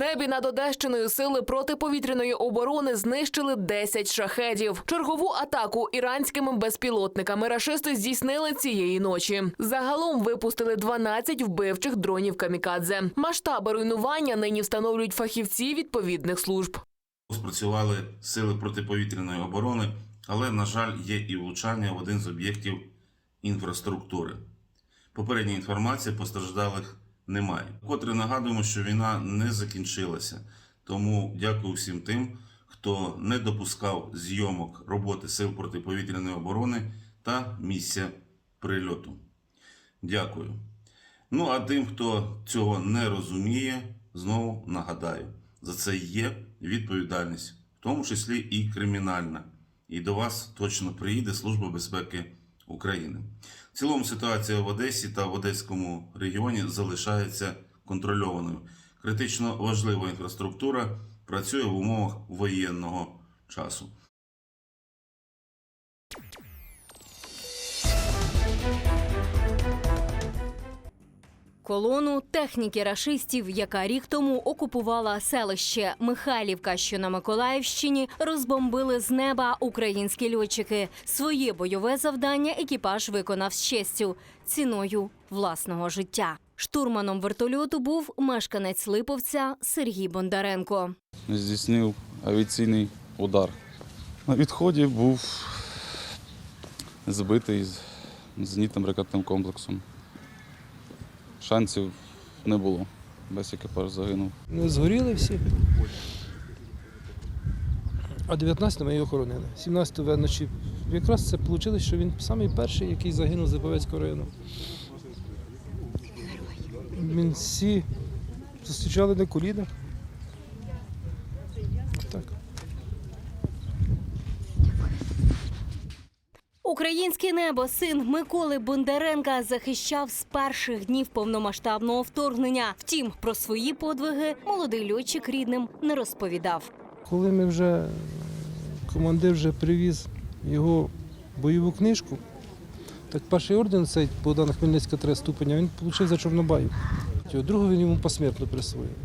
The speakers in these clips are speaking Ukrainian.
небі над Одещиною сили протиповітряної оборони знищили 10 шахедів. Чергову атаку іранськими безпілотниками рашисти здійснили цієї ночі. Загалом випустили 12 вбивчих дронів камікадзе. Масштаби руйнування нині встановлюють фахівці відповідних служб. Спрацювали сили протиповітряної оборони, але, на жаль, є і влучання в один з об'єктів інфраструктури. Попередня інформація постраждалих немає. Вкотре нагадуємо, що війна не закінчилася. Тому дякую всім тим, хто не допускав зйомок роботи сил протиповітряної оборони та місця прильоту. Дякую. Ну а тим, хто цього не розуміє, знову нагадаю, за це є відповідальність, в тому числі і кримінальна. І до вас точно приїде Служба безпеки України. В цілому ситуація в Одесі та в Одеському регіоні залишається контрольованою. Критично важлива інфраструктура працює в умовах воєнного часу. Колону техніки рашистів, яка рік тому окупувала селище Михайлівка, що на Миколаївщині, розбомбили з неба українські льотчики. Своє бойове завдання екіпаж виконав з честю ціною власного життя. Штурманом вертольоту був мешканець Липовця Сергій Бондаренко. здійснив авіаційний удар. На відході був збитий з зенітним ракетним комплексом. Шансів не було. Весь екіпаж загинув. Ми згоріли всі. А 19 ми його хоронили. 17 вночі. Якраз це вийшло, що він самий перший, який загинув з Заповецького району. Він всі зустрічали на колінах. Українське небо син Миколи Бондаренка захищав з перших днів повномасштабного вторгнення. Втім, про свої подвиги молодий льотчик рідним не розповідав. Коли ми вже командир вже привіз його бойову книжку, так перший орден цей Богдана Хмельницького три ступеня, він отримав за Чорнобаю. Другого він йому посмертно присвоїв.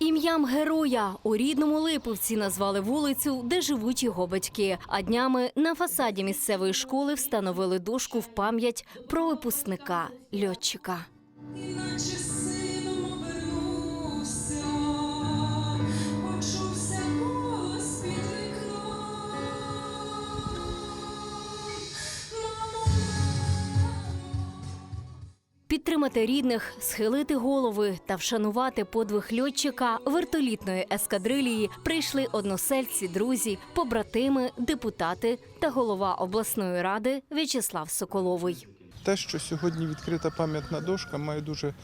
Ім'ям героя у рідному Липовці назвали вулицю, де живуть його батьки. А днями на фасаді місцевої школи встановили дошку в пам'ять про випускника льотчика. Підтримати рідних, схилити голови та вшанувати подвиг льотчика вертолітної ескадрилії прийшли односельці, друзі, побратими, депутати та голова обласної ради В'ячеслав Соколовий. Те, що сьогодні відкрита пам'ятна дошка, має дуже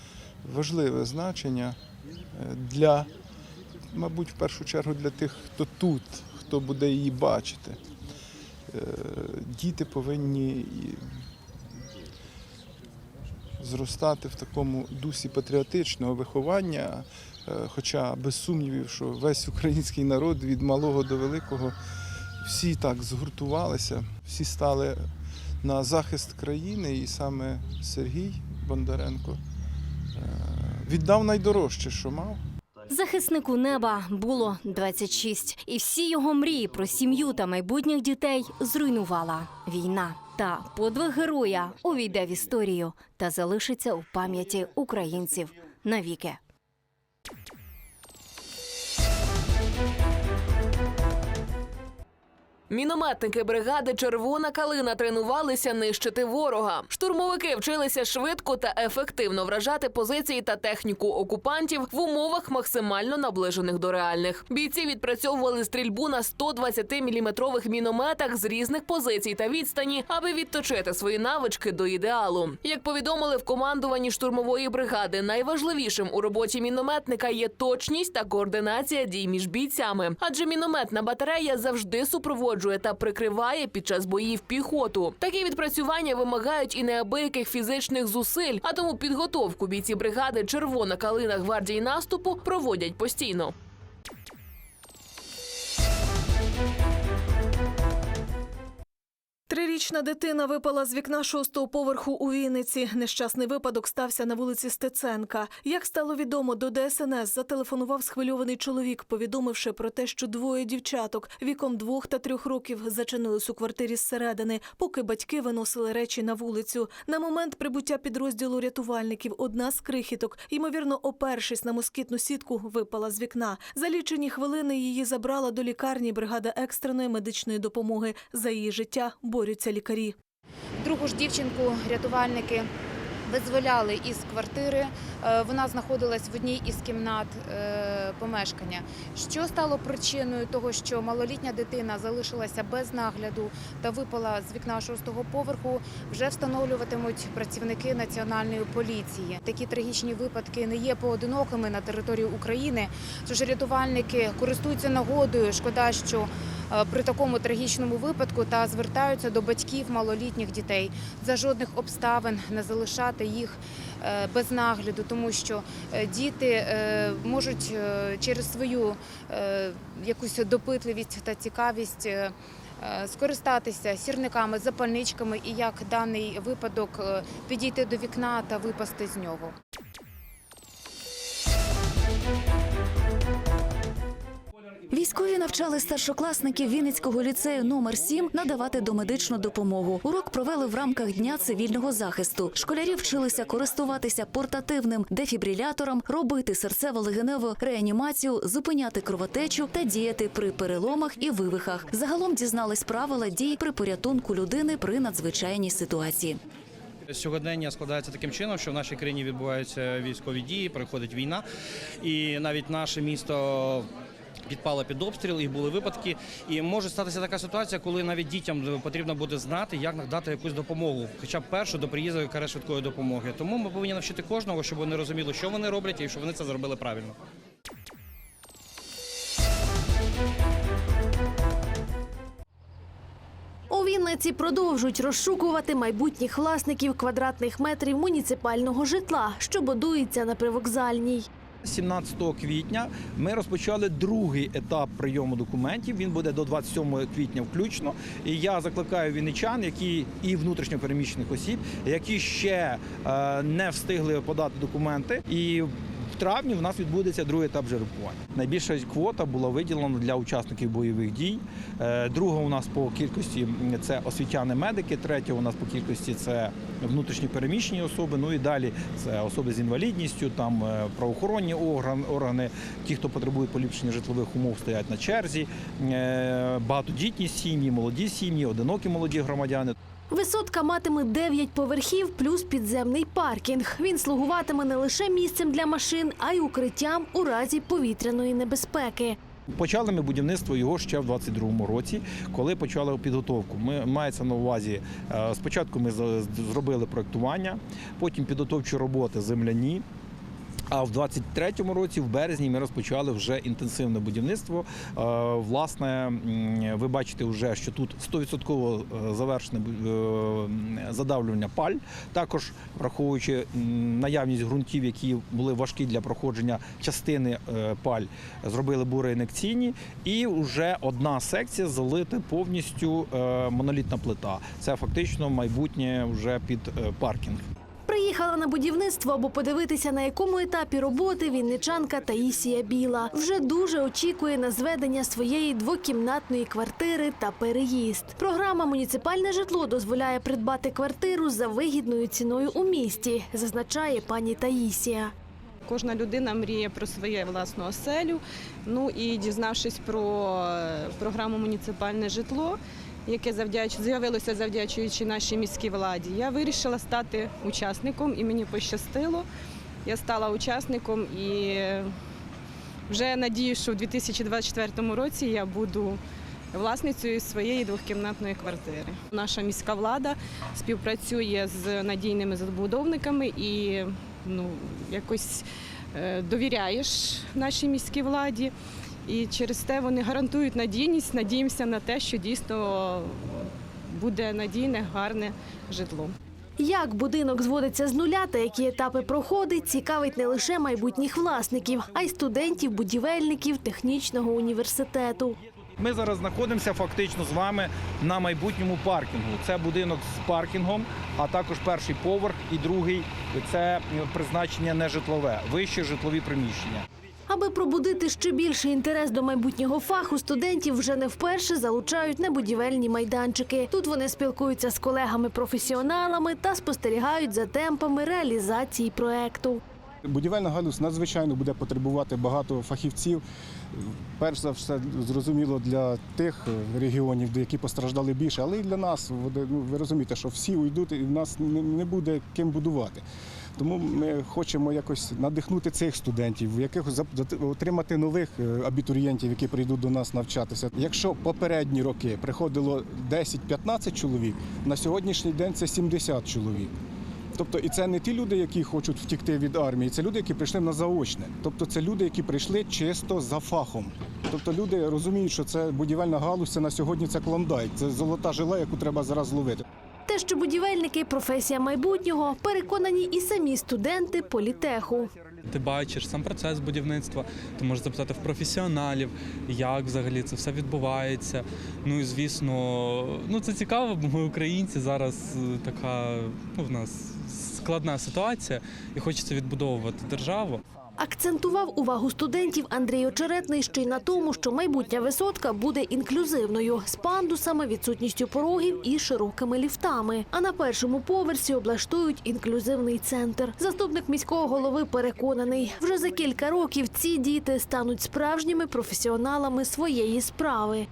важливе значення е, для, мабуть, в першу чергу для тих, хто тут, хто буде її бачити. Е, Діти повинні зростати в такому дусі патріотичного виховання, е, хоча без сумнівів, що весь український народ від малого до великого всі так згуртувалися, всі стали на захист країни, і саме Сергій Бондаренко е, віддав найдорожче, що мав. Захиснику неба було 26, і всі його мрії про сім'ю та майбутніх дітей зруйнувала війна. Та подвиг героя увійде в історію та залишиться у пам'яті українців навіки. Мінометники бригади Червона калина тренувалися нищити ворога. Штурмовики вчилися швидко та ефективно вражати позиції та техніку окупантів в умовах максимально наближених до реальних. Бійці відпрацьовували стрільбу на 120-мм мінометах з різних позицій та відстані, аби відточити свої навички до ідеалу. Як повідомили в командуванні штурмової бригади, найважливішим у роботі мінометника є точність та координація дій між бійцями, адже мінометна батарея завжди супроводжує та прикриває під час боїв піхоту. Такі відпрацювання вимагають і неабияких фізичних зусиль, а тому підготовку бійці бригади Червона калина гвардії наступу проводять постійно. Трирічна дитина випала з вікна шостого поверху у Вінниці. Нещасний випадок стався на вулиці Стеценка. Як стало відомо, до ДСНС зателефонував схвильований чоловік, повідомивши про те, що двоє дівчаток віком двох та трьох років зачинились у квартирі зсередини, поки батьки виносили речі на вулицю. На момент прибуття підрозділу рятувальників одна з крихіток, ймовірно, опершись на москітну сітку, випала з вікна. За лічені хвилини її забрала до лікарні бригада екстреної медичної допомоги. За її життя борються лікарі. Другу ж дівчинку рятувальники визволяли із квартири. Е, Вона знаходилась в одній із кімнат е, помешкання. Що стало причиною того, що малолітня дитина залишилася без нагляду та випала з вікна шостого поверху, вже встановлюватимуть працівники національної поліції. Такі трагічні випадки не є поодинокими на території України. Тож рятувальники користуються нагодою. Шкода, що е, при такому трагічному випадку та звертаються до батьків малолітніх дітей за жодних обставин не залишати їх е, без нагляду, тому що е, діти е, можуть через свою якусь допитливість та цікавість. Скористатися сірниками, запальничками і як даний випадок підійти до вікна та випасти з нього. Військові навчали старшокласників Вінницького ліцею номер 7 надавати домедичну допомогу. Урок провели в рамках дня цивільного захисту. Школярі вчилися користуватися портативним дефібрилятором, робити серцево-легеневу реанімацію, зупиняти кровотечу та діяти при переломах і вивихах. Загалом дізнались правила дій при порятунку людини при надзвичайній ситуації. Сьогодення складається таким чином, що в нашій країні відбуваються військові дії, проходить війна, і навіть наше місто. Підпало під обстріл, і були випадки. І може статися така ситуація, коли навіть дітям потрібно буде знати, як надати якусь допомогу, хоча б першу до приїзду каре швидкої допомоги. Тому ми повинні навчити кожного, щоб вони розуміли, що вони роблять, і щоб вони це зробили правильно. У Вінниці продовжують розшукувати майбутніх власників квадратних метрів муніципального житла, що будується на привокзальній. 17 квітня ми розпочали другий етап прийому документів. Він буде до 27 квітня включно. І я закликаю вінничан, які і внутрішньопереміщених осіб, які ще е, не встигли подати документи. І травні в нас відбудеться другий етап жеребкування. Найбільша квота була виділена для учасників бойових дій. Е, Друга у нас по кількості це освітяни-медики. Третя у нас по кількості це внутрішні переміщені особи. Ну і далі це особи з інвалідністю, там е, правоохоронні орган- органи, ті, хто потребує поліпшення житлових умов, стоять на черзі. Е, Багатодітні сім'ї, молоді сім'ї, одинокі молоді громадяни. Висотка матиме 9 поверхів плюс підземний паркінг. Він слугуватиме не лише місцем для машин, а й укриттям у разі повітряної небезпеки. Почали ми будівництво його ще в 22-му році, коли почали підготовку. Ми мається на увазі. е, Спочатку ми зробили проектування, потім підготовчі роботи земляні. А в 23-му році, в березні, ми розпочали вже інтенсивне будівництво. Е, Власне, ви бачите, вже що тут 100% завершене е, задавлювання паль. Також враховуючи наявність ґрунтів, які були важкі для проходження частини е, паль, зробили буреінекційні. І вже одна секція залита повністю е, монолітна плита. Це фактично майбутнє вже під е, паркінг. Приїхала на будівництво, аби подивитися, на якому етапі роботи вінничанка Таїсія Біла. Вже дуже очікує на зведення своєї двокімнатної квартири та переїзд. Програма Муніципальне житло дозволяє придбати квартиру за вигідною ціною у місті, зазначає пані Таїсія. Кожна людина мріє про своє власну оселю. Ну і дізнавшись про е, програму Муніципальне житло, яке завдяч... з'явилося завдячуючи нашій міській владі, я вирішила стати учасником і мені пощастило. Я стала учасником і вже надію, що в 2024 році я буду власницею своєї двохкімнатної квартири. Наша міська влада співпрацює з надійними забудовниками і ну, якось е, довіряєш нашій міській владі. І через те вони гарантують надійність, надіємося на те, що дійсно буде надійне, гарне житло. Як будинок зводиться з нуля та які етапи проходить, цікавить не лише майбутніх власників, а й студентів, будівельників технічного університету. Ми зараз знаходимося фактично з вами на майбутньому паркінгу. Це будинок з паркінгом, а також перший поверх і другий це призначення не житлове, вище житлові приміщення. Аби пробудити ще більший інтерес до майбутнього фаху, студентів вже не вперше залучають на будівельні майданчики. Тут вони спілкуються з колегами-професіоналами та спостерігають за темпами реалізації проекту. Будівельна галузь надзвичайно буде потребувати багато фахівців. Перш за все, зрозуміло для тих регіонів, які постраждали більше, але і для нас. Ну, Ви розумієте, що всі уйдуть, і в нас не буде ким будувати. Тому ми хочемо якось надихнути цих студентів, зап- отримати нових е, абітурієнтів, які прийдуть до нас навчатися. Якщо попередні роки приходило 10-15 чоловік, на сьогоднішній день це 70 чоловік. Тобто, і це не ті люди, які хочуть втікти від армії, це люди, які прийшли на заочне. Тобто, це люди, які прийшли чисто за фахом. Тобто люди розуміють, що це будівельна галузь, це на сьогодні це клондайк, це золота жила, яку треба зараз зловити. Що будівельники професія майбутнього, переконані і самі студенти політеху. Ти бачиш сам процес будівництва, ти можеш запитати в професіоналів, як взагалі це все відбувається. Ну і звісно, ну це цікаво, бо ми українці зараз е, така ну, в нас складна ситуація, і хочеться відбудовувати державу. Акцентував увагу студентів Андрій Очеретний ще й на тому, що майбутня висотка буде інклюзивною з пандусами, відсутністю порогів і широкими ліфтами. А на першому поверсі облаштують інклюзивний центр. Заступник міського голови переконаний, вже за кілька років ці діти стануть справжніми професіоналами своєї справи.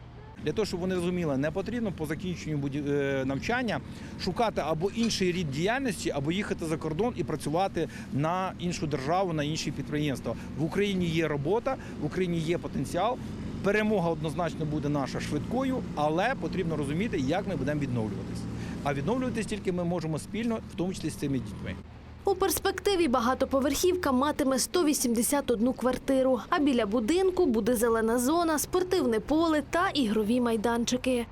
Для того, щоб вони розуміли, не потрібно по закінченню е, навчання шукати або інший рід діяльності, або їхати за кордон і працювати на іншу державу, на інші підприємства. В Україні є робота, в Україні є потенціал. Перемога однозначно буде наша швидкою, але потрібно розуміти, як ми будемо відновлюватись. А відновлюватись тільки ми можемо спільно, в тому числі з цими дітьми. У перспективі багатоповерхівка матиме 181 квартиру, а біля будинку буде зелена зона, спортивне поле та ігрові майданчики.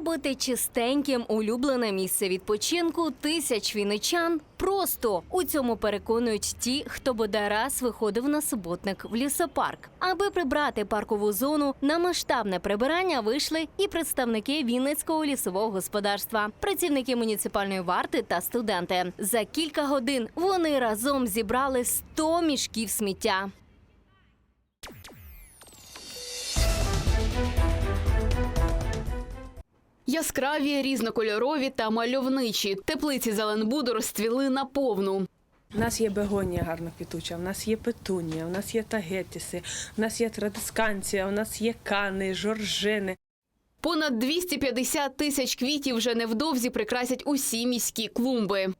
Зробити чистеньким улюблене місце відпочинку тисяч віничан просто у цьому переконують ті, хто бодай раз виходив на суботник в лісопарк. Аби прибрати паркову зону, на масштабне прибирання вийшли і представники Вінницького лісового господарства, працівники муніципальної варти та студенти. За кілька годин вони разом зібрали 100 мішків сміття. Яскраві, різнокольорові та мальовничі. Теплиці Зеленбуду розцвіли наповну. У нас є бегонія гарно квітуча, у нас є петунія, у нас є тагетіси, у нас є традисканція, у нас є кани, жоржини. Понад 250 тисяч квітів вже невдовзі прикрасять усі міські клумби.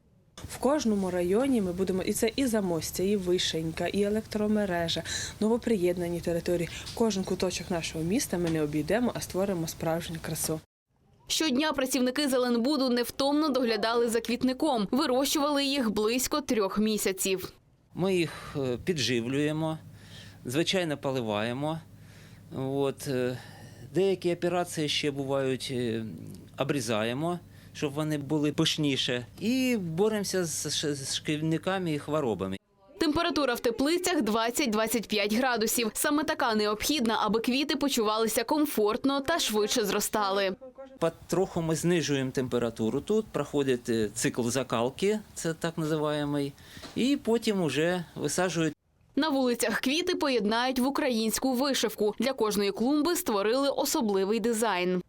В кожному районі ми будемо, і це і замостя, і вишенька, і електромережа, новоприєднані території. Кожен куточок нашого міста ми не обійдемо, а створимо справжню красу. Щодня працівники Зеленбуду невтомно доглядали за квітником, вирощували їх близько трьох місяців. Ми їх е, підживлюємо, звичайно, поливаємо. От, е, деякі операції ще бувають, е, обрізаємо, щоб вони були пишніше. І боремося з ш- з шкідниками і хворобами. Температура в теплицях 20-25 градусів. Саме така необхідна, аби квіти почувалися комфортно та швидше зростали. Потроху ми знижуємо температуру тут, проходить е, цикл закалки, це так називаємо, і потім вже висаджують На вулицях квіти поєднають в українську вишивку. Для кожної клумби створили особливий дизайн.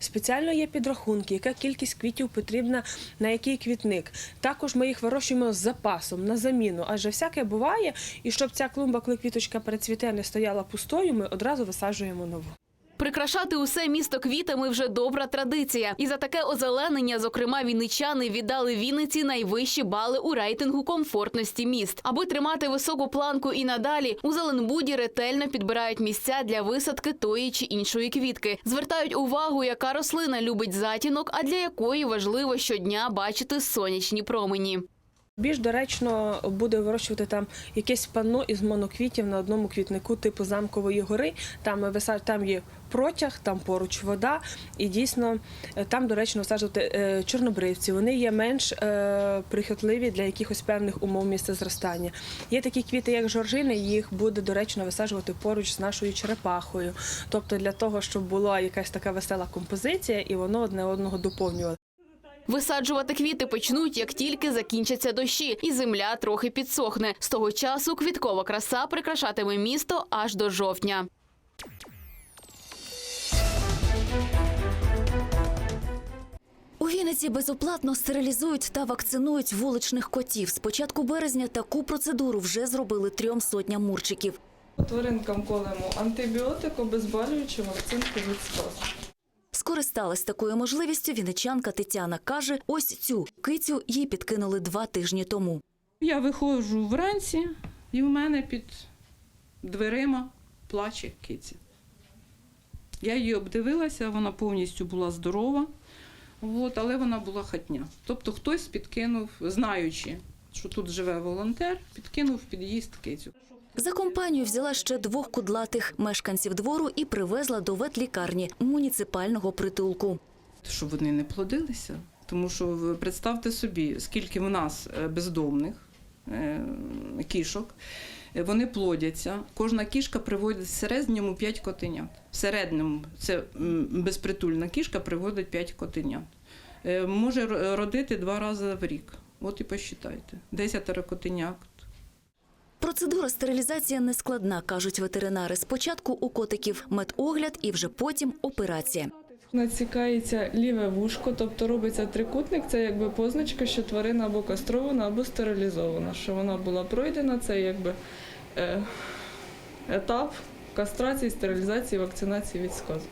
Спеціально є підрахунки, яка кількість квітів потрібна на який квітник. Також ми їх вирощуємо з запасом на заміну, адже всяке буває. І щоб ця клумба, коли квіточка перецвіте, не стояла пустою, ми одразу висаджуємо нову. Прикрашати усе місто квітами вже добра традиція. І за таке озеленення, зокрема, вінничани віддали Вінниці найвищі бали у рейтингу комфортності міст. Аби тримати високу планку і надалі, у Зеленбуді ретельно підбирають місця для висадки тої чи іншої квітки. Звертають увагу, яка рослина любить затінок, а для якої важливо щодня бачити сонячні промені. Більш доречно буде вирощувати там якесь панно із моноквітів на одному квітнику типу замкової гори. Там виса- там є протяг, там поруч вода, і дійсно е, там доречно висаджувати е, чорнобривці. Вони є менш е, прихотливі для якихось певних умов місця зростання. Є такі квіти, як жоржини, їх буде доречно висаджувати поруч з нашою черепахою. Тобто для того, щоб була якась така весела композиція, і воно одне одного доповнювало. Висаджувати квіти почнуть, як тільки закінчаться дощі, і земля трохи підсохне. З того часу квіткова краса прикрашатиме місто аж до жовтня. У Вінниці безоплатно стерилізують та вакцинують вуличних котів. З початку березня таку процедуру вже зробили трьом сотням мурчиків. Тваринкам колемо антибіотик, обезболюючу вакцинку від СКОС. Скористалась такою можливістю вінничанка Тетяна каже, ось цю кицю їй підкинули два тижні тому. Я виходжу вранці, і в мене під дверима плаче киця. Я її обдивилася, вона повністю була здорова, от, але вона була хатня. Тобто хтось підкинув, знаючи, що тут живе волонтер, підкинув під'їзд кицю. За компанію взяла ще двох кудлатих мешканців двору і привезла до ветлікарні муніципального притулку. щоб вони не плодилися. Тому що представте собі, скільки в нас е, бездомних е, кішок, е, вони плодяться. Кожна кішка приводить в середньому 5 котенят. В середньому це безпритульна кішка приводить 5 котенят. Може родити два рази в рік. От і посчитайте. 10 котенят. Процедура стерилізації не складна, кажуть ветеринари. Спочатку у котиків медогляд і вже потім операція. Націкається ліве вушко, тобто робиться трикутник, це якби позначка, що тварина або кастрована, або стерилізована. Що вона була пройдена, це якби е, етап кастрації, стерилізації, вакцинації від сказу.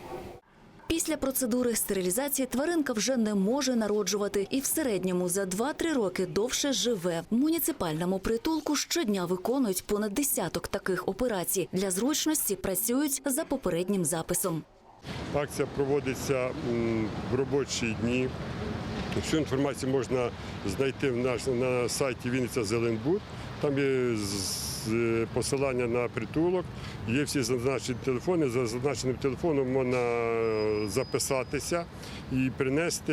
Після процедури стерилізації тваринка вже не може народжувати і в середньому за 2-3 роки довше живе. В муніципальному притулку щодня виконують понад десяток таких операцій. Для зручності працюють за попереднім записом. Акція проводиться в робочі дні. Всю інформацію можна знайти в наш, на сайті Вінниця Зеленбуд. Там є з- посилання на притулок, є всі зазначені телефони. За зазначеним телефоном можна е, записатися і принести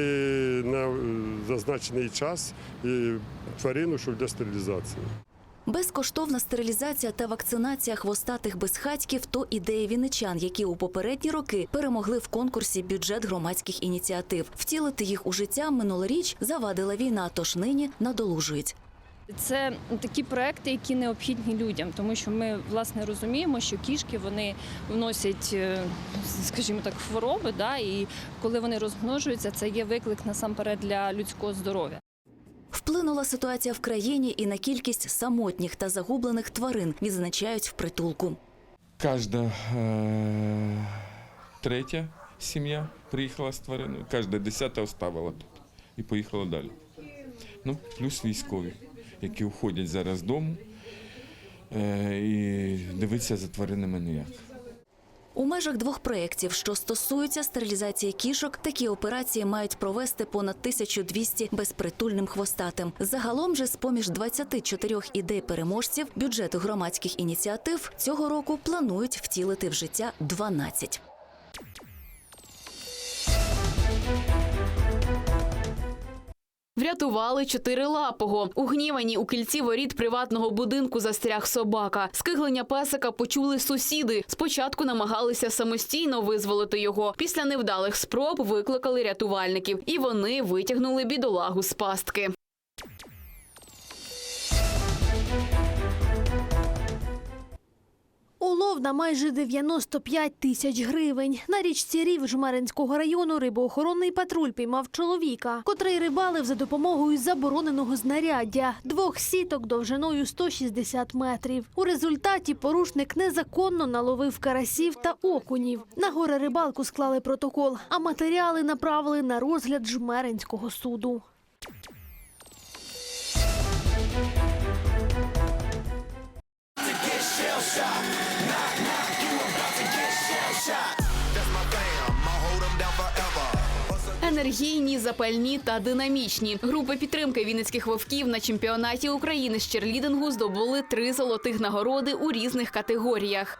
на е, зазначений час е, тварину, щоб для стерилізації. Безкоштовна стерилізація та вакцинація хвостатих безхатьків то ідея вінничан, які у попередні роки перемогли в конкурсі бюджет громадських ініціатив. Втілити їх у життя минулоріч завадила війна, тож нині надолужують. Це такі проекти, які необхідні людям, тому що ми власне розуміємо, що кішки вони вносять, е, скажімо так, хвороби, да, і коли вони розмножуються, це є виклик насамперед для людського здоров'я. Вплинула ситуація в країні і на кількість самотніх та загублених тварин, відзначають в притулку. Каждая э, третя сім'я приїхала з твариною, кожна десята оставила тут і поїхала далі. Ну, плюс військові, які уходять зараз з дому е, і дивитися за тваринами ніяк. У межах двох проєктів, що стосуються стерилізації кішок, такі операції мають провести понад 1200 безпритульним хвостатим. Загалом же, з поміж 24 ідей переможців, бюджету громадських ініціатив цього року планують втілити в життя 12. Врятували чотирилапого. Угнівані у кільці воріт приватного будинку застряг собака. Скиглення песика почули сусіди. Спочатку намагалися самостійно визволити його. Після невдалих спроб викликали рятувальників, і вони витягнули бідолагу з пастки. Улов на майже 95 тисяч гривень. На річці Рів Жмеринського району рибоохоронний патруль піймав чоловіка, котрий рибалив за допомогою забороненого знаряддя двох сіток довжиною 160 метрів. У результаті порушник незаконно наловив карасів та окунів. На горе рибалку склали протокол, а матеріали направили на розгляд Жмеринського суду. Енергійні, запальні та динамічні. Групи підтримки вінницьких вовків на чемпіонаті України з черлідингу здобули три золотих нагороди у різних категоріях.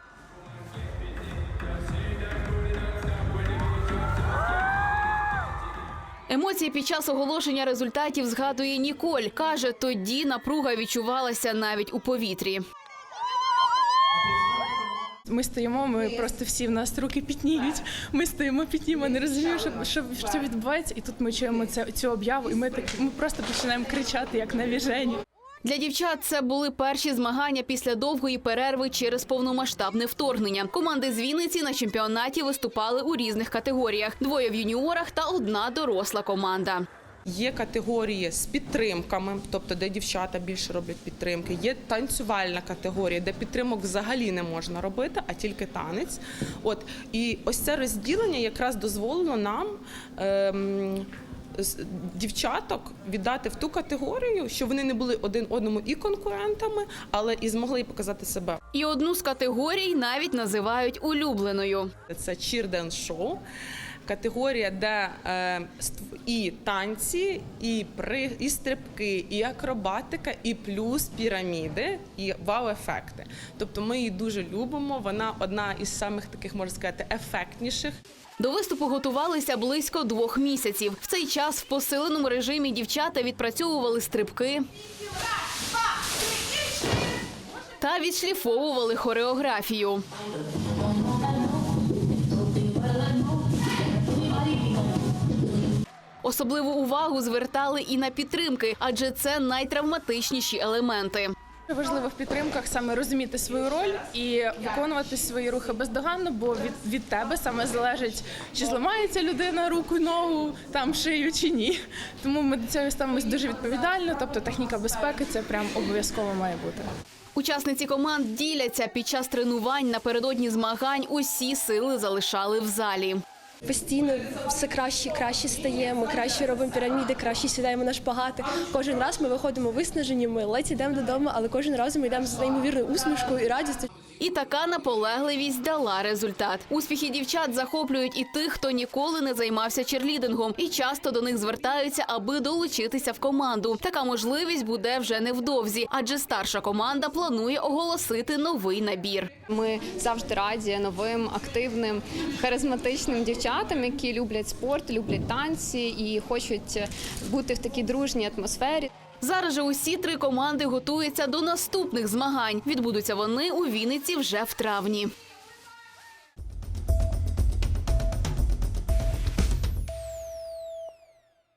Емоції під час оголошення результатів згадує Ніколь. Каже, тоді напруга відчувалася навіть у повітрі. Ми стоїмо, ми просто всі в нас руки пітніють. Ми стоїмо пітніємо, не розуміємо, що, що, що відбувається. І тут ми чуємо це, цю об'яву, і ми так ми просто починаємо кричати, як навіжені. Для дівчат це були перші змагання після довгої перерви через повномасштабне вторгнення. Команди з Вінниці на чемпіонаті виступали у різних категоріях: двоє в юніорах та одна доросла команда. Є категорії з підтримками, тобто де дівчата більше роблять підтримки. Є танцювальна категорія, де підтримок взагалі не можна робити, а тільки танець. От і ось це розділення якраз дозволило нам. Ем, Дівчаток віддати в ту категорію, що вони не були один одному і конкурентами, але і змогли показати себе. І одну з категорій навіть називають улюбленою. Це cheer шоу. Категорія, де е, і танці, і при і стрибки, і акробатика, і плюс піраміди, і вау-ефекти. Тобто ми її дуже любимо. Вона одна із самих таких, можна сказати, ефектніших. До виступу готувалися близько двох місяців. В цей час в посиленому режимі дівчата відпрацьовували стрибки та відшліфовували хореографію. Особливу увагу звертали і на підтримки, адже це найтравматичніші елементи. Важливо в підтримках саме розуміти свою роль і виконувати свої рухи бездоганно, бо від, від тебе саме залежить, чи зламається людина руку, ногу, там шию чи ні. Тому ми до цього ставимося дуже відповідально. Тобто техніка безпеки це прям обов'язково має бути. Учасниці команд діляться під час тренувань напередодні змагань. Усі сили залишали в залі. Постійно все краще краще стає. Ми краще робимо піраміди, краще сідаємо на шпагати. Кожен раз ми виходимо виснажені, ми ледь ідемо додому, але кожен раз ми йдемо з неймовірною усмішкою і радістю. І така наполегливість дала результат. Успіхи дівчат захоплюють і тих, хто ніколи не займався черлідингом, і часто до них звертаються, аби долучитися в команду. Така можливість буде вже невдовзі, адже старша команда планує оголосити новий набір. Ми завжди раді новим, активним, харизматичним дівчатам, які люблять спорт, люблять танці і хочуть бути в такій дружній атмосфері. Зараз же усі три команди готуються до наступних змагань. Відбудуться вони у Вінниці вже в травні.